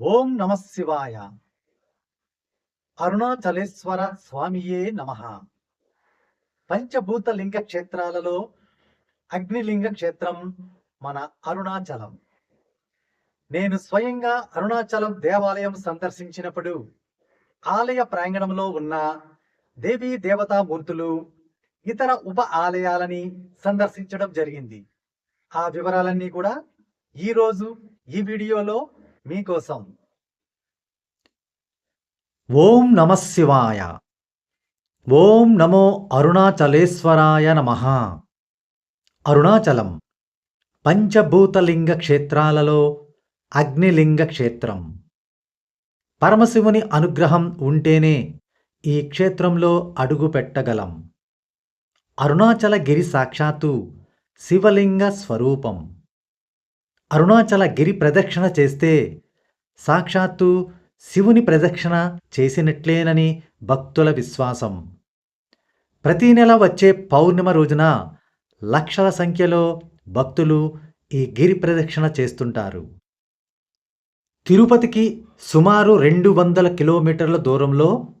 ఓం నమ శివాయ. అరుణాచలేశ్వర స్వామియే నమ. పంచభూత లింగ క్షేత్రాలలో అగ్నిలింగ క్షేత్రం మన అరుణాచలం. నేను స్వయంగా అరుణాచలం దేవాలయం సందర్శించినప్పుడు ఆలయ ప్రాంగణంలో ఉన్న దేవీ దేవతా మూర్తులు ఇతర ఉప ఆలయాలని సందర్శించడం జరిగింది. ఆ వివరాలన్నీ కూడా ఈరోజు ఈ వీడియోలో మీకోసం. ఓం నమ శివాయ. ఓం నమో అరుణాచలేశ్వరాయ నమ. అరుణాచలం. పంచభూతలింగ క్షేత్రాలలో అగ్నిలింగ క్షేత్రం. పరమశివుని అనుగ్రహం ఉంటేనే ఈ క్షేత్రంలో అడుగు పెట్టగలం. అరుణాచల గిరి సాక్షాత్తు శివలింగ స్వరూపం. అరుణాచల గిరి ప్రదక్షిణ చేస్తే సాక్షాత్తు శివుని ప్రదక్షిణ చేసినట్లేనని భక్తుల విశ్వాసం. ప్రతి నెల వచ్చే పౌర్ణిమ రోజున లక్షల సంఖ్యలో భక్తులు ఈ గిరి ప్రదక్షిణ చేస్తుంటారు. తిరుపతికి సుమారు రెండు వందల కిలోమీటర్ల దూరంలో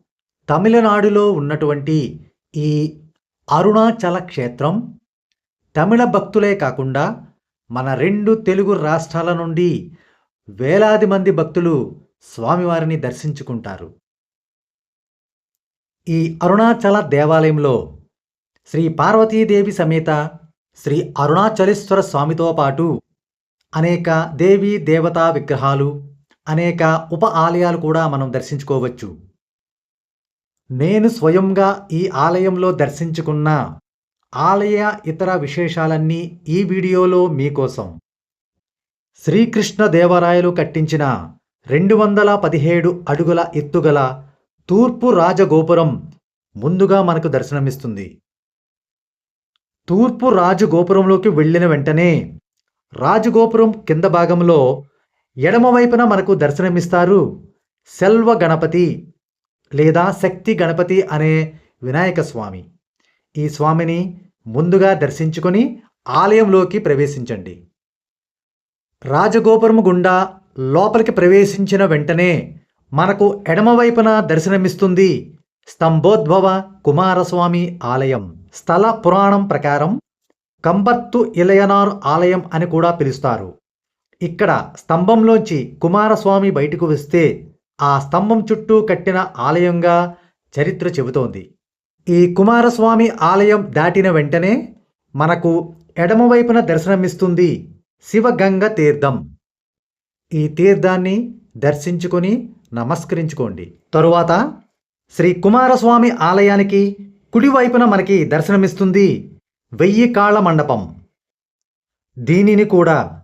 తమిళనాడులో ఉన్నటువంటి ఈ అరుణాచల క్షేత్రం తమిళ భక్తులే కాకుండా మన రెండు తెలుగు రాష్ట్రాల నుండి వేలాది మంది భక్తులు స్వామివారిని దర్శించుకుంటారు. ఈ అరుణాచల దేవాలయంలో శ్రీ పార్వతీదేవి సమేత శ్రీ అరుణాచలేశ్వర స్వామితో పాటు అనేక దేవీ దేవతా విగ్రహాలు అనేక ఉప ఆలయాలు కూడా మనం దర్శించుకోవచ్చు. నేను స్వయంగా ఈ ఆలయంలో దర్శించుకున్న ఆలయ ఇతర విశేషాలన్నీ ఈ వీడియోలో మీకోసం. శ్రీకృష్ణ దేవరాయలు కట్టించిన రెండు వందల పదిహేడు అడుగుల ఎత్తుగల తూర్పు రాజగోపురం ముందుగా మనకు దర్శనమిస్తుంది. తూర్పు రాజగోపురంలోకి వెళ్ళిన వెంటనే రాజగోపురం కింద భాగంలో ఎడమవైపున మనకు దర్శనమిస్తారు సెల్వ గణపతి లేదా శక్తి గణపతి అనే వినాయక స్వామి. ఈ స్వామిని ముందుగా దర్శించుకొని ఆలయంలోకి ప్రవేశించండి. రాజగోపురము గుండా లోపలికి ప్రవేశించిన వెంటనే మనకు ఎడమవైపున దర్శనమిస్తుంది స్తంభోద్భవ కుమారస్వామి ఆలయం. స్థల పురాణం ప్రకారం కంబత్తు ఇలయనార్ ఆలయం అని కూడా పిలుస్తారు. ఇక్కడ స్తంభంలోంచి కుమారస్వామి బయటకు వస్తే ఆ స్తంభం చుట్టూ కట్టిన ఆలయంగా చరిత్ర చెబుతోంది. ఈ కుమారస్వామి ఆలయం దాటిన వెంటనే మనకు ఎడమవైపున దర్శనమిస్తుంది శివగంగ తీర్థం. ఈ తీర్థాన్ని దర్శించుకొని నమస్కరించుకోండి. తరువాత శ్రీ కుమారస్వామి ఆలయానికి కుడివైపున మనకి దర్శనమిస్తుంది వెయ్యి కాళ్ళ మండపం. దీనిని కూడా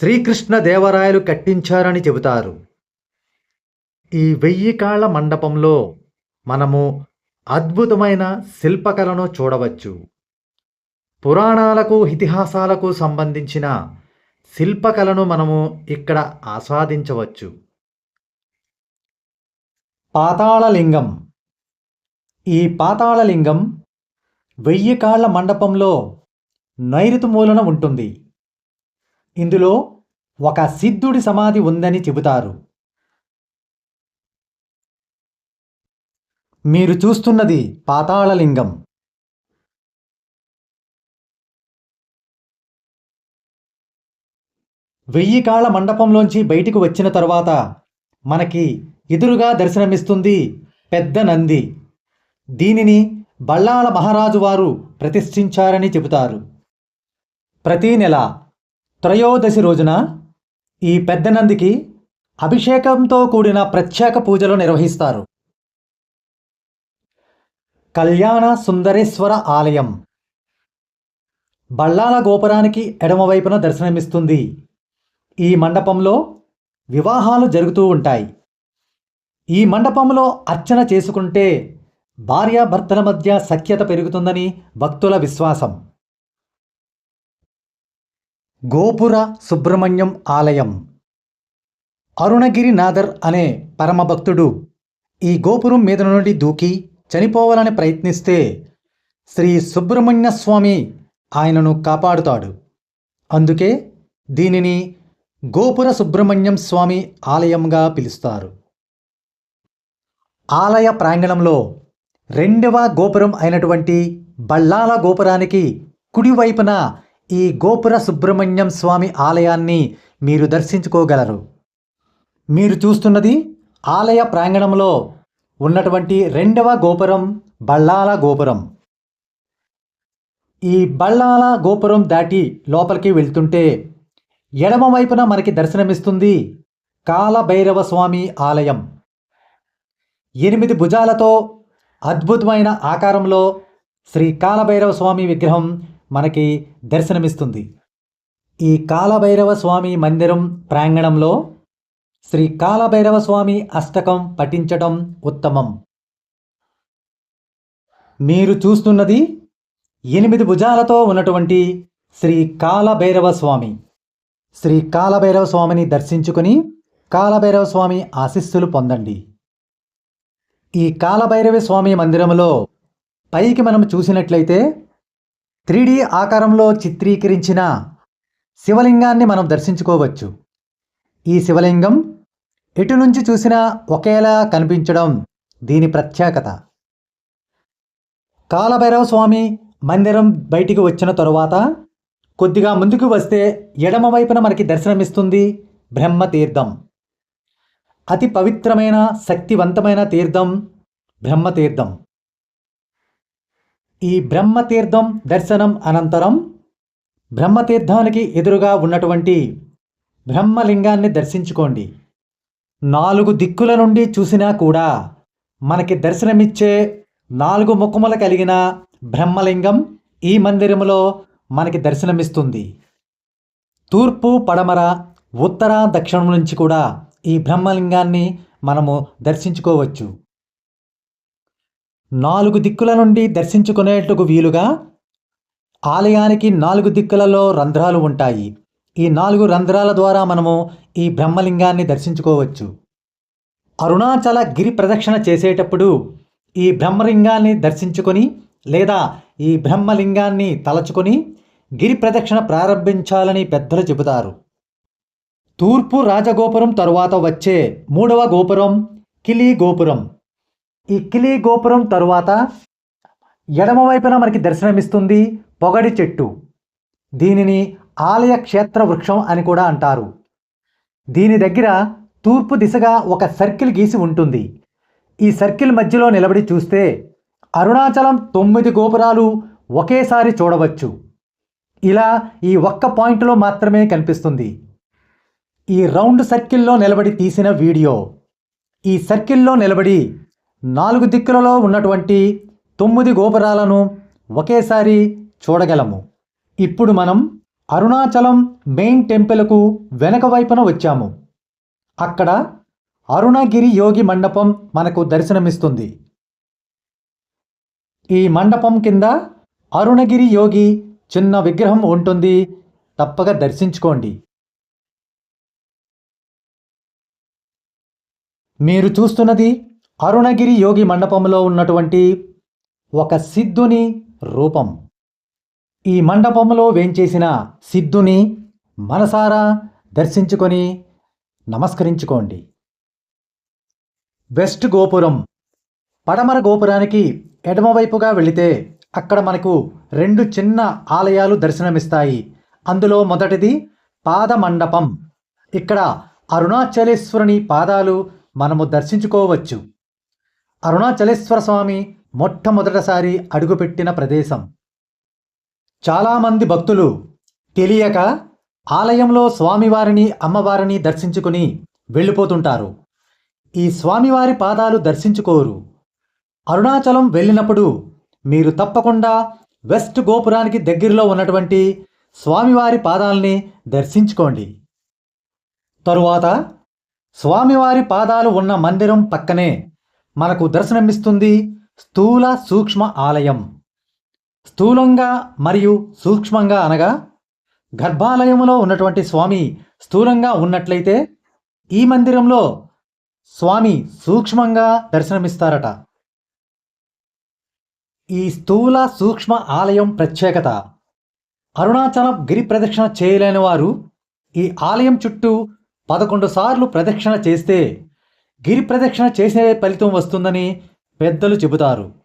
శ్రీకృష్ణ దేవరాయలు కట్టించారని చెబుతారు. ఈ వెయ్యి కాళ్ళ మండపంలో మనము అద్భుతమైన శిల్పకళను చూడవచ్చు. పురాణాలకు ఇతిహాసాలకు సంబంధించిన శిల్పకళను మనము ఇక్కడ ఆస్వాదించవచ్చు. పాతాళలింగం. ఈ పాతాళలింగం వెయ్యి కాళ్ళ మండపంలో నైరుతి మూలన ఉంటుంది. ఇందులో ఒక సిద్ధుడి సమాధి ఉందని చెబుతారు. మీరు చూస్తున్నది పాతాళలింగం. వెయ్యి కాళ్ళ మండపంలోంచి బయటికి వచ్చిన తర్వాత మనకి ఎదురుగా దర్శనమిస్తుంది పెద్ద నంది. దీనిని బళ్ళాల మహారాజు వారు ప్రతిష్ఠించారని చెబుతారు. ప్రతీ నెల త్రయోదశి రోజున ఈ పెద్ద నందికి అభిషేకంతో కూడిన ప్రత్యేక పూజలు నిర్వహిస్తారు. కళ్యాణ సుందరేశ్వర ఆలయం. బళ్ళాల గోపురానికి ఎడమవైపున దర్శనమిస్తుంది. ఈ మండపంలో వివాహాలు జరుగుతూ ఉంటాయి. ఈ మండపంలో అర్చన చేసుకుంటే భార్యాభర్తల మధ్య సఖ్యత పెరుగుతుందని భక్తుల విశ్వాసం. గోపుర సుబ్రహ్మణ్యం ఆలయం. అరుణగిరినాథర్ అనే పరమభక్తుడు ఈ గోపురం మీద నుండి దూకి చనిపోవాలని ప్రయత్నిస్తే శ్రీ సుబ్రహ్మణ్య స్వామి ఆయనను కాపాడుతాడు. అందుకే దీనిని గోపుర సుబ్రహ్మణ్యం స్వామి ఆలయంగా పిలుస్తారు. ఆలయ ప్రాంగణంలో రెండవ గోపురం అయినటువంటి బళ్ళాల గోపురానికి కుడివైపున ఈ గోపుర సుబ్రహ్మణ్యం స్వామి ఆలయాన్ని మీరు దర్శించుకోగలరు. మీరు చూస్తున్నది ఆలయ ప్రాంగణంలో ఉన్నటువంటి రెండవ గోపురం బళ్ళాల గోపురం. ఈ బళ్ళాల గోపురం దాటి లోపలికి వెళ్తుంటే ఎడమ వైపున మనకి దర్శనమిస్తుంది కాలభైరవ స్వామి ఆలయం. ఎనిమిది భుజాలతో అద్భుతమైన ఆకారంలో శ్రీ కాలభైరవ స్వామి విగ్రహం మనకి దర్శనమిస్తుంది. ఈ కాలభైరవ స్వామి మందిరం ప్రాంగణంలో శ్రీ కాలభైరవ స్వామి అష్టకం పఠించడం ఉత్తమం. మీరు చూస్తున్నది ఎనిమిది భుజాలతో ఉన్నటువంటి శ్రీ కాలభైరవ స్వామి. శ్రీ కాలభైరవ స్వామిని దర్శించుకొని కాలభైరవ స్వామి ఆశీస్సులు పొందండి. ఈ కాలభైరవ స్వామి మందిరంలో పైకి మనం చూసినట్లయితే త్రీడీ ఆకారంలో చిత్రీకరించిన శివలింగాన్ని మనం దర్శించుకోవచ్చు. ఈ శివలింగం ఎటు నుంచి చూసినా ఒకేలా కనిపించడం దీని ప్రత్యేకత. కాలభైరవ స్వామి మందిరం బయటికి వచ్చిన తరువాత కొద్దిగా ముందుకు వస్తే ఎడమ వైపున మనకి దర్శనమిస్తుంది బ్రహ్మతీర్థం. అతి పవిత్రమైన శక్తివంతమైన తీర్థం బ్రహ్మతీర్థం. ఈ బ్రహ్మతీర్థం దర్శనం అనంతరం బ్రహ్మతీర్థానికి ఎదురుగా ఉన్నటువంటి బ్రహ్మలింగాన్ని దర్శించుకోండి. నాలుగు దిక్కుల నుండి చూసినా కూడా మనకి దర్శనమిచ్చే నాలుగు ముఖములు కలిగిన బ్రహ్మలింగం ఈ మందిరములో మనకి దర్శనమిస్తుంది. తూర్పు పడమర ఉత్తర దక్షిణం నుంచి కూడా ఈ బ్రహ్మలింగాన్ని మనము దర్శించుకోవచ్చు. నాలుగు దిక్కుల నుండి దర్శించుకునేట్టుకు వీలుగా ఆలయానికి నాలుగు దిక్కులలో రంధ్రాలు ఉంటాయి. ఈ నాలుగు రంధ్రాల ద్వారా మనము ఈ బ్రహ్మలింగాన్ని దర్శించుకోవచ్చు. అరుణాచల గిరి ప్రదక్షిణ చేసేటప్పుడు ఈ బ్రహ్మలింగాన్ని దర్శించుకొని లేదా ఈ బ్రహ్మలింగాన్ని తలచుకొని గిరి ప్రదక్షిణ ప్రారంభించాలని పెద్దలు చెబుతారు. తూర్పు రాజగోపురం తరువాత వచ్చే మూడవ గోపురం కిలీ గోపురం. ఈ కిలీ గోపురం తరువాత ఎడమవైపున మనకి దర్శనమిస్తుంది పొగడి చెట్టు. దీనిని ఆలయ క్షేత్ర వృక్షం అని కూడా అంటారు. దీని దగ్గర తూర్పు దిశగా ఒక సర్కిల్ గీసి ఉంటుంది. ఈ సర్కిల్ మధ్యలో నిలబడి చూస్తే అరుణాచలం తొమ్మిది గోపురాలు ఒకేసారి చూడవచ్చు. ఇలా ఈ ఒక్క పాయింట్లో మాత్రమే కనిపిస్తుంది. ఈ రౌండ్ సర్కిల్లో నిలబడి తీసిన వీడియో. ఈ సర్కిల్లో నిలబడి నాలుగు దిక్కులలో ఉన్నటువంటి తొమ్మిది గోపురాలను ఒకేసారి చూడగలము. ఇప్పుడు మనం అరుణాచలం మెయిన్ టెంపుల్కు వెనక వైపున వచ్చాము. అక్కడ అరుణగిరి యోగి మండపం మనకు దర్శనమిస్తుంది. ఈ మండపం కింద అరుణగిరి యోగి చిన్న విగ్రహం ఉంటుంది. తప్పక దర్శించుకోండి. మీరు చూస్తున్నది అరుణగిరి యోగి మండపంలో ఉన్నటువంటి ఒక సిద్ధుని రూపం. ఈ మండపంలో వేంచేసిన సిద్ధుని మనసారా దర్శించుకొని నమస్కరించుకోండి. వెస్ట్ గోపురం పడమర గోపురానికి ఎడమవైపుగా వెళితే అక్కడ మనకు రెండు చిన్న ఆలయాలు దర్శనమిస్తాయి. అందులో మొదటిది పాదమండపం. ఇక్కడ అరుణాచలేశ్వరుని పాదాలు మనము దర్శించుకోవచ్చు. అరుణాచలేశ్వర స్వామి మొట్టమొదటిసారి అడుగుపెట్టిన ప్రదేశం. చాలామంది భక్తులు తెలియక ఆలయంలో స్వామివారిని అమ్మవారిని దర్శించుకుని వెళ్ళిపోతుంటారు. ఈ స్వామివారి పాదాలు దర్శించుకోరు. అరుణాచలం వెళ్ళినప్పుడు మీరు తప్పకుండా వెస్ట్ గోపురానికి దగ్గరలో ఉన్నటువంటి స్వామివారి పాదాలని దర్శించుకోండి. తరువాత స్వామివారి పాదాలు ఉన్న మందిరం పక్కనే మనకు దర్శనమిస్తుంది స్థూల సూక్ష్మ ఆలయం. స్థూలంగా మరియు సూక్ష్మంగా అనగా గర్భాలయంలో ఉన్నటువంటి స్వామి స్థూలంగా ఉన్నట్లయితే ఈ మందిరంలో స్వామి సూక్ష్మంగా దర్శనమిస్తారట. ఈ స్థూల సూక్ష్మ ఆలయం ప్రత్యేకత. అరుణాచలం గిరి ప్రదక్షిణ చేయలేని వారు ఈ ఆలయం చుట్టూ పదకొండు సార్లు ప్రదక్షిణ చేస్తే గిరి ప్రదక్షిణ చేసే ఫలితం వస్తుందని పెద్దలు చెబుతారు.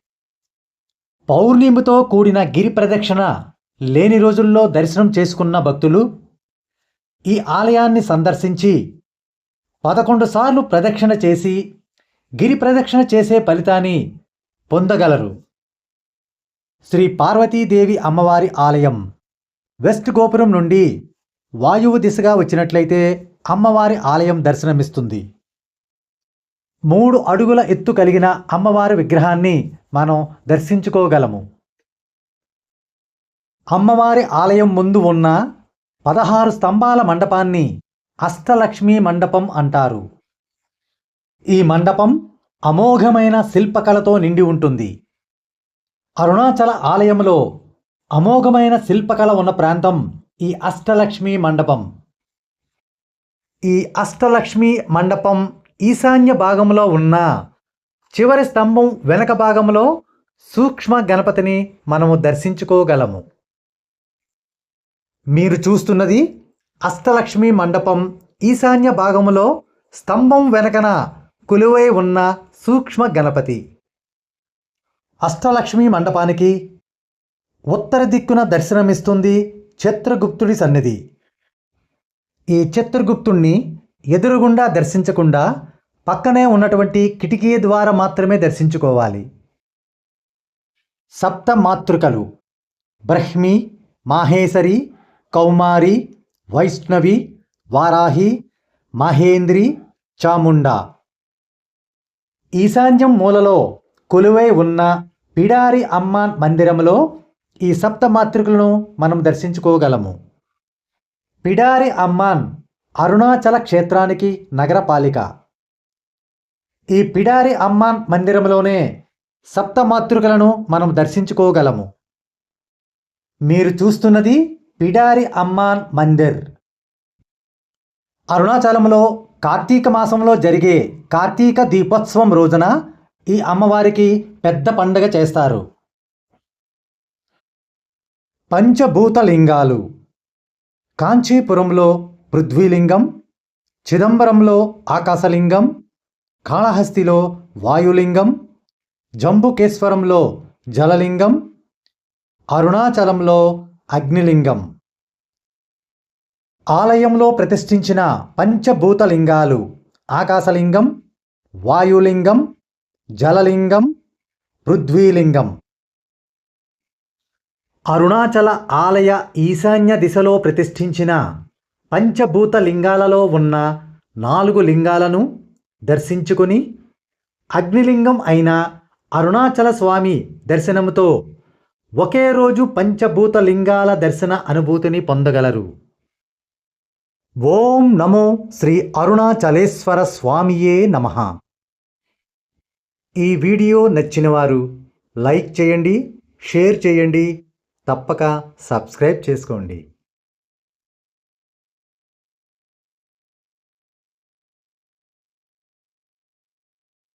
పౌర్ణిమతో కూడిన గిరి ప్రదక్షిణ లేని రోజుల్లో దర్శనం చేసుకున్న భక్తులు ఈ ఆలయాన్ని సందర్శించి పదకొండు సార్లు ప్రదక్షిణ చేసి గిరి ప్రదక్షిణ చేసే ఫలితాన్ని పొందగలరు. శ్రీ పార్వతీదేవి అమ్మవారి ఆలయం వెస్ట్ గోపురం నుండి వాయువు దిశగా వచ్చినట్లయితే అమ్మవారి ఆలయం దర్శనమిస్తుంది. మూడు అడుగుల ఎత్తు కలిగిన అమ్మవారి విగ్రహాన్ని మనం దర్శించుకోగలము. అమ్మవారి ఆలయం ముందు ఉన్న పదహారు స్తంభాల మండపాన్ని అష్టలక్ష్మీ మండపం అంటారు. ఈ మండపం అమోఘమైన శిల్పకళతో నిండి ఉంటుంది. అరుణాచల ఆలయంలో అమోఘమైన శిల్పకళ ఉన్న ప్రాంతం ఈ అష్టలక్ష్మి మండపం. ఈ అష్టలక్ష్మి మండపం ఈశాన్య భాగంలో ఉన్న చివరి స్తంభం వెనక భాగంలో సూక్ష్మ గణపతిని మనము దర్శించుకోగలము. మీరు చూస్తున్నది అష్టలక్ష్మి మండపం ఈశాన్య భాగములో స్తంభం వెనకన కొలువై ఉన్న సూక్ష్మ గణపతి. అష్టలక్ష్మి మండపానికి ఉత్తర దిక్కున దర్శనమిస్తుంది చిత్రగుప్తుడి సన్నిధి. ఈ చిత్రగుప్తుణ్ణి ఎదురుగుండా దర్శించకుండా పక్కనే ఉన్నటువంటి కిటికీ ద్వారా మాత్రమే దర్శించుకోవాలి. సప్త మాతృకలు బ్రహ్మి మాహేశ్వరి కౌమారి వైష్ణవి వారాహి మహేంద్రి చాముండా. ఈశాన్యం మూలలో కొలువై ఉన్న పిడారి అమ్మాన్ మందిరంలో ఈ సప్త మాతృకలను మనం దర్శించుకోగలము. పిడారి అమ్మాన్ అరుణాచల క్షేత్రానికి నగరపాలిక. ఈ పిడారి అమ్మాన్ మందిరంలోనే సప్త మాతృకలను మనం దర్శించుకోగలము. మీరు చూస్తున్నది పిడారి అమ్మాన్ మందిర్. అరుణాచలంలో కార్తీక మాసంలో జరిగే కార్తీక దీపోత్సవం రోజున ఈ అమ్మవారికి పెద్ద పండగ చేస్తారు. పంచభూత లింగాలు కాంచీపురంలో పృథ్వీలింగం చిదంబరంలో ఆకాశలింగం కాళహస్తిలో వాయులింగం జంబుకేశ్వరంలో జలలింగం అరుణాచలంలో అగ్నిలింగం. ఆలయంలో ప్రతిష్ఠించిన పంచభూతలింగాలు ఆకాశలింగం వాయులింగం జలలింగం పృథ్వీలింగం. అరుణాచల ఆలయ ఈశాన్య దిశలో ప్రతిష్ఠించిన పంచభూత లింగాలలో ఉన్న నాలుగు లింగాలను దర్శించుకుని అగ్నిలింగం అయిన అరుణాచల స్వామి దర్శనముతో ఒకే రోజు పంచభూత లింగాల దర్శన అనుభూతిని పొందగలరు. ఓం నమో శ్రీ అరుణాచలేశ్వర స్వామియే నమ. ఈ వీడియో నచ్చినవారు లైక్ చేయండి షేర్ చేయండి తప్పక సబ్స్క్రైబ్ చేసుకోండి.